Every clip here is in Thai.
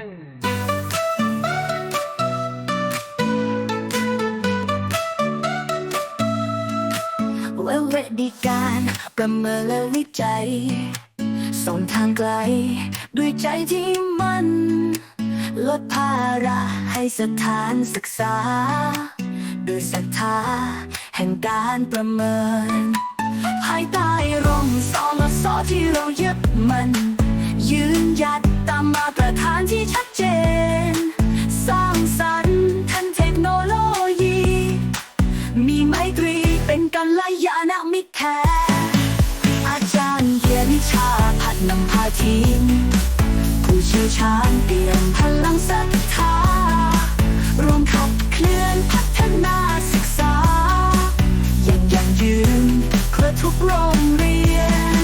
เวลเวดีการประเมินและวิจัยส่งทางไกล ด้วยใจที่มันลดภาระให้สถานศึกษา ด้วยศรัทธาแห่งการประเมิน ภายใต้ร่มสอลสอที่เรายึดมัน ยืนหยัดตามมาตรฐานที่ แท้ อาจารย์เขียนวิชาพัดนำพาทีมผู้เชี่ยวชาญเตรียมพลังศรัทธารวมขับเคลื่อนพัฒนาศึกษา อย่างยั่งยืนเพื่อทุกโรงเรียน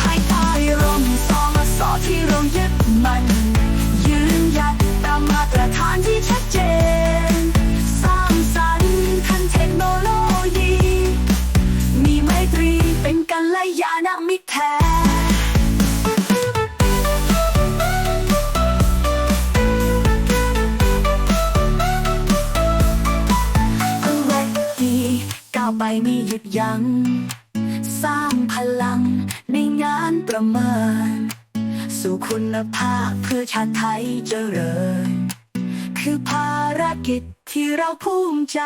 ภายใต้ร่มสองสอที่เรายึดมัน ยืนหยัดตามมาตรฐานที่ ไปไม่หยุดยัง้ง สร้างพลังในงานประเมิน สู่คุณภาพเพื่อชาติไทยเจริญ คือภารกิจที่เราภูมิใจ